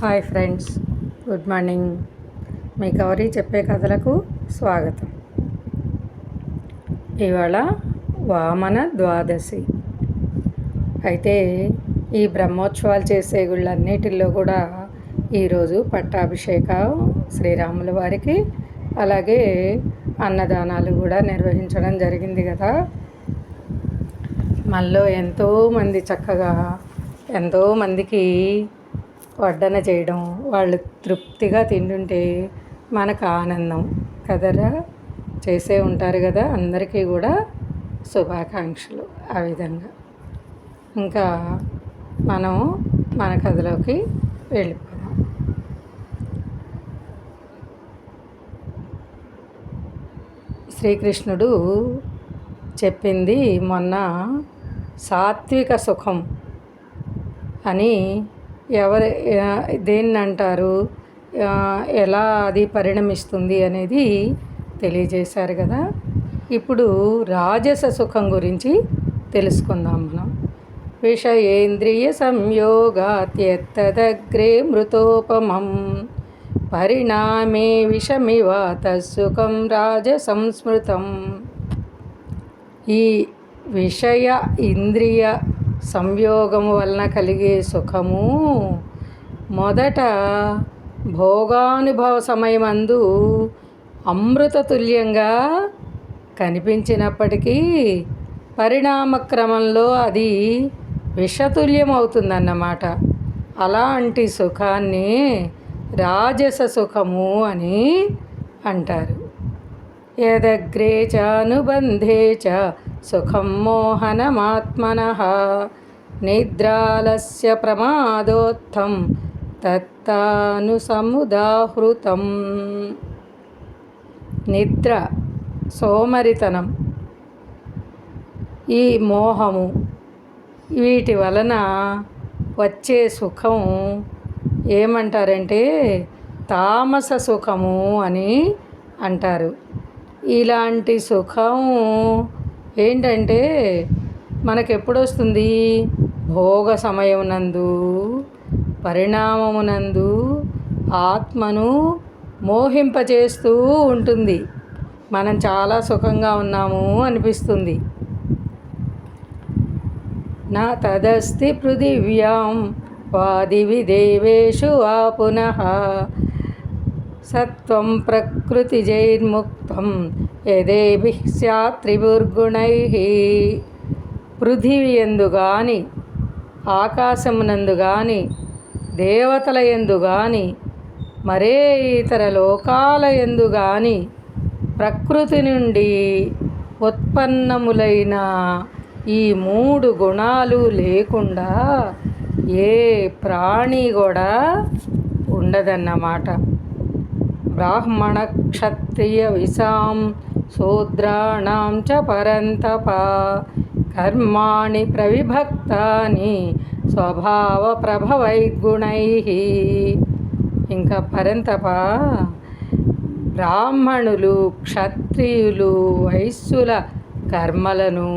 Hi friends good morning. మీ కవరి చెప్పే కథలకు స్వాగతం. ఇవాళ వామన ద్వాదశి. అయితే ఈ బ్రహ్మోత్సవాలు చేసే గుళ్ళన్నిటిల్లో కూడా ఈరోజు పట్టాభిషేకం శ్రీరాముల వారికి అలాగే అన్నదానాలు కూడా నిర్వహించడం జరిగింది కదా. మనలో ఎంతోమంది చక్కగా ఎంతోమందికి వడ్డన చేయడం వాళ్ళు తృప్తిగా తింటుంటే మనకు ఆనందం కదరా? చేసే ఉంటారు కదా అందరికీ కూడా శుభాకాంక్షలు ఆ విధంగా. ఇంకా మనం మన కథలోకి వెళ్ళిపోదాం. శ్రీకృష్ణుడు చెప్పింది మొన్న సాత్విక సుఖం అని ఎవరు దేన్ని అంటారు ఎలా అది పరిణమిస్తుంది అనేది తెలియజేశారు కదా. ఇప్పుడు రాజస సుఖం గురించి తెలుసుకుందాం మనం. విషయేంద్రియ సంయోగాత్యత్తదగ్రే మృతోపమం. పరిణామే విషమివ రాజ సంస్మృతం ఈ విషయ ఇంద్రియ సంయోగము వలన కలిగే సుఖము మొదట భోగానుభవ సమయమందు అమృతతుల్యంగా కనిపించినప్పటికీ పరిణామక్రమంలో అది విషతుల్యం అవుతుందన్నమాట అలాంటి సుఖాన్ని రాజస సుఖము అని అంటారు. యదగ్రే చానుబంధే చ సుఖం మోహనమాత్మన నిద్రాలస్య ప్రమాదోత్థం తత్తానుసముదాహృతం. నిద్ర సోమరితనం ఈ మోహము వీటి వలన వచ్చే సుఖం ఏమంటారంటే తామస సుఖము అని అంటారు. ఇలాంటి సుఖం ఏంటంటే మనకు ఎప్పుడు వస్తుంది భోగ సమయమునందు పరిణామమునందు ఆత్మను మోహింపచేస్తూ ఉంటుంది. మనం చాలా సుఖంగా ఉన్నాము అనిపిస్తుంది. నా తదస్తి పృథివ్యాం వాదివి దేవేషు ఆ పునః సత్వం ప్రకృతి జైర్ముక్తం యదేభి స్యాత్ త్రిభుర్గుణై పృథివి ఎందు గాని ఆకాశమునందు గాని దేవతల ఎందు గాని మరే ఇతర లోకాల ఎందు గాని ప్రకృతి నుండి ఉత్పన్నములైన ఈ మూడు గుణాలు లేకుండా ఏ ప్రాణి కూడా ఉండదన్నమాట. బ్రాహ్మణ క్షత్రియ విషాం శూద్రాణం చ పరంతప. కర్మాణి ప్రవిభక్తాని స్వభావ ప్రభవైర్గుణై. ఇంకా పరంతప బ్రాహ్మణులు క్షత్రియులు వైశ్యుల కర్మలను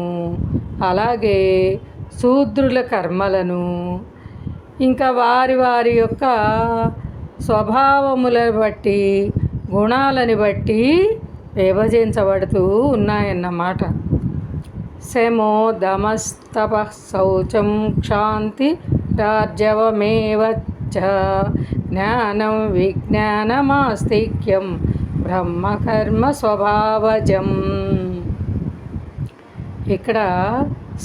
అలాగే శూద్రుల కర్మలను ఇంకా వారి వారి యొక్క స్వభావములను బట్టి గుణాలని బట్టి విభజించబడుతూ ఉన్నాయన్నమాట. శమో దమస్తప శౌచం క్షాంతి రాజ్యవమేవచ్చ జ్ఞానం విజ్ఞానమాస్తిక్యం బ్రహ్మకర్మ స్వభావజం. ఇక్కడ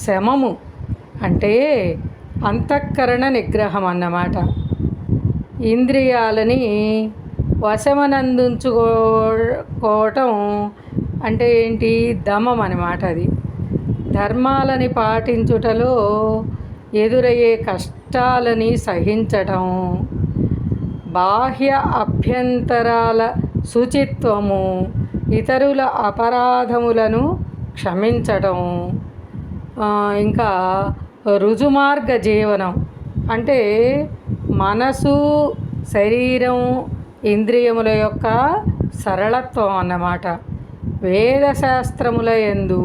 శమము అంటే అంతఃకరణ నిగ్రహం అన్నమాట. ఇంద్రియాలని వశమనందించుకోవటం అంటే ఏంటి? దమం అనమాట అది. ధర్మాలని పాటించుటలో ఎదురయ్యే కష్టాలని సహించటం బాహ్య అభ్యంతరాల శుచిత్వము ఇతరుల అపరాధములను క్షమించటం ఇంకా రుజుమార్గ జీవనం అంటే మనసు శరీరం ఇంద్రియముల యొక్క సరళత్వం అన్నమాట. వేదశాస్త్రముల ఎందు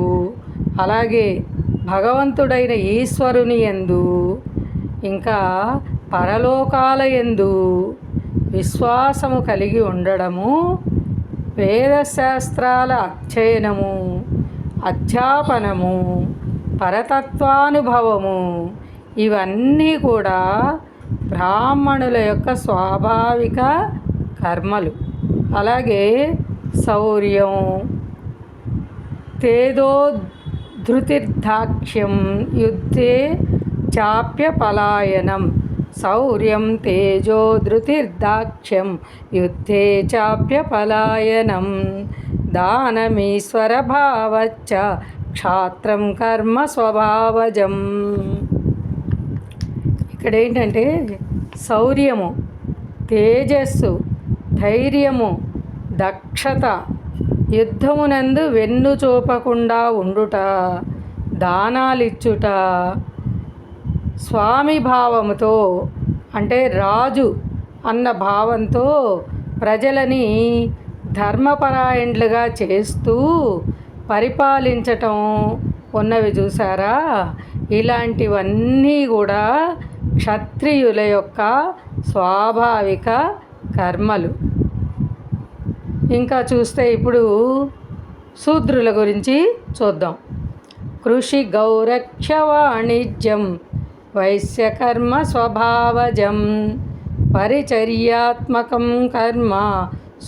అలాగే భగవంతుడైన ఈశ్వరుని ఎందు ఇంకా పరలోకాల ఎందు విశ్వాసము కలిగి ఉండడము వేదశాస్త్రాల అధ్యయనము అధ్యాపనము పరతత్వానుభవము ఇవన్నీ కూడా బ్రాహ్మణుల యొక్క స్వాభావిక కర్మలు. అలాగే శౌర్యం తేదో ధృతిర్ధాక్ష్యం యుద్ధే చాప్య పలాయనం శౌర్యం తేజోధృతిర్దాక్ష్యం యుద్ధే చాప్య పలాయనం దానమీశ్వరభావచ్చ క్షాత్రం కర్మ స్వభావజం. ఇక్కడ ఏంటంటే శౌర్యము తేజస్సు ధైర్యము దక్షత యుద్ధమునందు వెన్ను చూపకుండా ఉండుట దానాలిచ్చుట స్వామి భావముతో అంటే రాజు అన్న భావంతో ప్రజలని ధర్మపరాయణులుగా చేస్తూ పరిపాలించటం ఉన్నవి చూసారా ఇలాంటివన్నీ కూడా క్షత్రియుల యొక్క స్వాభావిక కర్మలు. ఇంకా చూస్తే ఇప్పుడు శూద్రుల గురించి చూద్దాం. కృషి గౌరక్ష వాణిజ్యం వైశ్యకర్మ స్వభావజం పరిచర్యాత్మకం కర్మ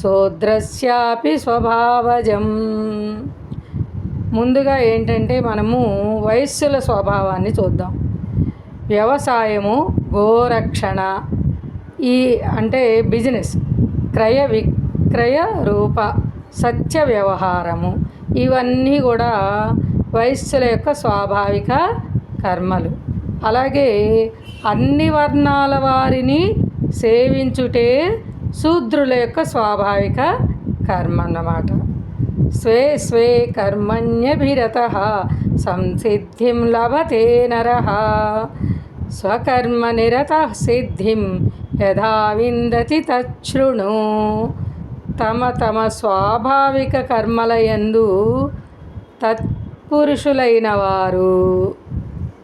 శూద్రస్యాపి స్వభావజం. ముందుగా ఏంటంటే మనము వయస్సుల స్వభావాన్ని చూద్దాం. వ్యవసాయము గోరక్షణ ఈ అంటే బిజినెస్ క్రయ విక్రయ రూప సత్య వ్యవహారము. ఇవన్నీ కూడా వైశ్యుల యొక్క స్వాభావిక కర్మలు. అలాగే అన్ని వర్ణాల వారిని సేవించుటే శూద్రుల యొక్క స్వాభావిక కర్మ అన్నమాట స్వే స్వే కర్మణ్యభిరత సంసిద్ధిం లభతే నర. స్వకర్మనిరత సిద్ధిం యథా విందతి తమ తమ స్వాభావిక కర్మలయందు తత్పురుషులైన వారు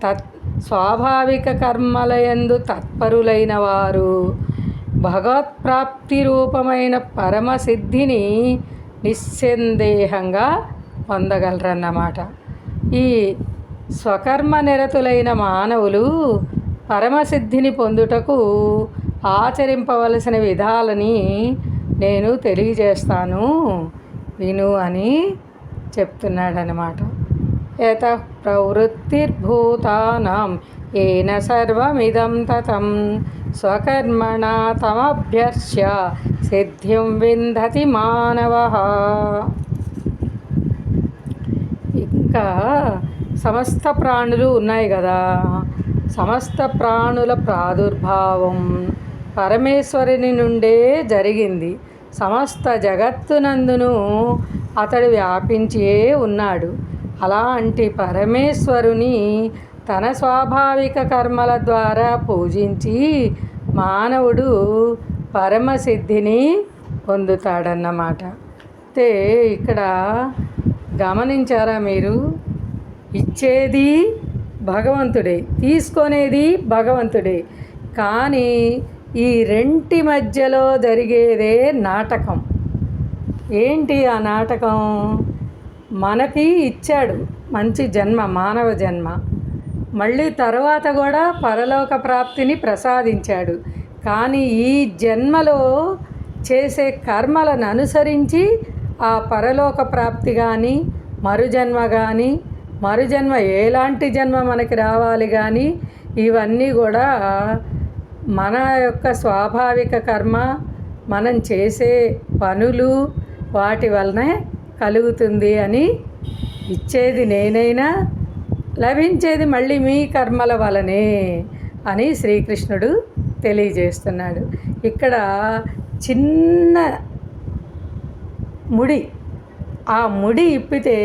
తత్ స్వాభావిక కర్మలయందు తత్పరులైన వారు భగవత్ప్రాప్తి రూపమైన పరమసిద్ధిని నిస్సందేహంగా పొందగలరన్నమాట. ఈ స్వకర్మ నిరతులైన మానవులు పరమసిద్ధిని పొందుటకు ఆచరింపవలసిన విధాలని నేను తెలియజేస్తాను విను అని చెప్తున్నాడనమాట యత ప్రవృత్తిర్భూతానాం ఏన సర్వమిదం తతం స్వకర్మణ తమభ్యర్ష్య సిద్ధిం విందతి మానవ. ఇంకా సమస్త ప్రాణులు ఉన్నాయి కదా సమస్త ప్రాణుల ప్రాదుర్భావం. పరమేశ్వరుని నుండే జరిగింది. సమస్త జగత్తునందును అతడు వ్యాపించే ఉన్నాడు. అలాంటి పరమేశ్వరుని తన స్వాభావిక కర్మల ద్వారా పూజించి మానవుడు పరమసిద్ధిని పొందుతాడన్నమాట. అయితే ఇక్కడ గమనించారా మీరు? ఇచ్చేది భగవంతుడే తీసుకునేది భగవంతుడే. కానీ ఈ రెంటి మధ్యలో జరిగేదే నాటకం. ఏంటి ఆ నాటకం? మనకి ఇచ్చాడు మంచి జన్మ మానవ జన్మ. మళ్ళీ తర్వాత కూడా పరలోక ప్రాప్తిని ప్రసాదించాడు. కానీ ఈ జన్మలో చేసే కర్మలను అనుసరించి ఆ పరలోక ప్రాప్తి కానీ మరుజన్మ కానీ మరుజన్మ ఎలాంటి జన్మ మనకి రావాలి కానీ ఇవన్నీ కూడా మన యొక్క స్వాభావిక కర్మ మనం చేసే పనులు వాటి వలనే కలుగుతుంది అని ఇచ్చేది నేనైనా లభించేది మళ్ళీ మీ కర్మల వలనే అని శ్రీకృష్ణుడు తెలియజేస్తున్నాడు. ఇక్కడ చిన్న ముడి ఆ ముడి ఇప్పితే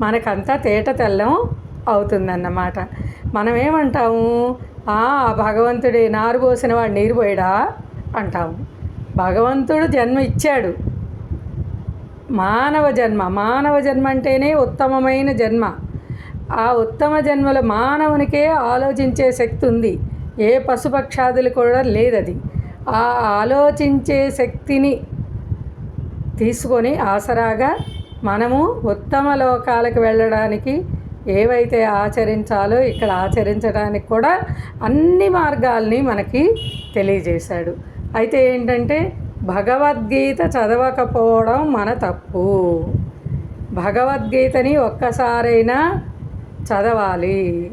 మనకంతా తేట తెల్లం. అవుతుందన్నమాట. మనం ఏమంటాము "ఆ, భగవంతుడే నారు పోసిన వాడు నీరు పోయడా? అంటాము. భగవంతుడు జన్మ ఇచ్చాడు మానవ జన్మ మానవ జన్మ అంటేనే ఉత్తమమైన జన్మ. ఆ ఉత్తమ జన్మలో మానవునికే ఆలోచించే శక్తి ఉంది. ఏ పశుపక్షాదులు కూడా లేదది. ఆ ఆలోచించే శక్తిని తీసుకొని ఆసరాగా మనము ఉత్తమ లోకాలకు వెళ్ళడానికి ఏవైతే ఆచరించాలో ఇక్కడ ఆచరించడానికి కూడా అన్ని మార్గాల్ని మనకి తెలియజేశాడు. అయితే ఏంటంటే భగవద్గీత చదవకపోవడం మన తప్పు. భగవద్గీతని ఒక్కసారైనా చదవాలి.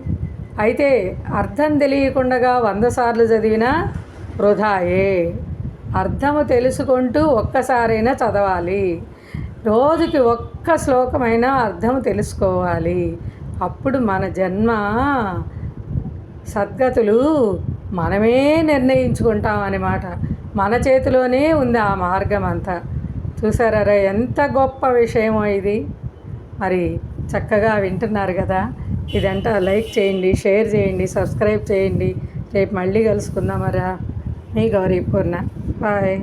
అయితే అర్థం తెలియకుండా వంద సార్లు చదివినా వృధాయే. అర్థము తెలుసుకుంటూ ఒక్కసారైనా చదవాలి. రోజుకి ఒక్క శ్లోకమైనా అర్థం తెలుసుకోవాలి. అప్పుడు మన జన్మ సద్గతులు మనమే నిర్ణయించుకుంటాం అన్నమాట మన చేతిలోనే ఉంది ఆ మార్గం అంతా చూసారా ఎంత గొప్ప విషయమో ఇది. మరి చక్కగా వింటున్నారు కదా. ఇదంతా లైక్ చేయండి షేర్ చేయండి సబ్స్క్రైబ్ చేయండి. రేపు మళ్ళీ కలుసుకుందామరా మీ గౌరీ పూర్ణ. బాయ్.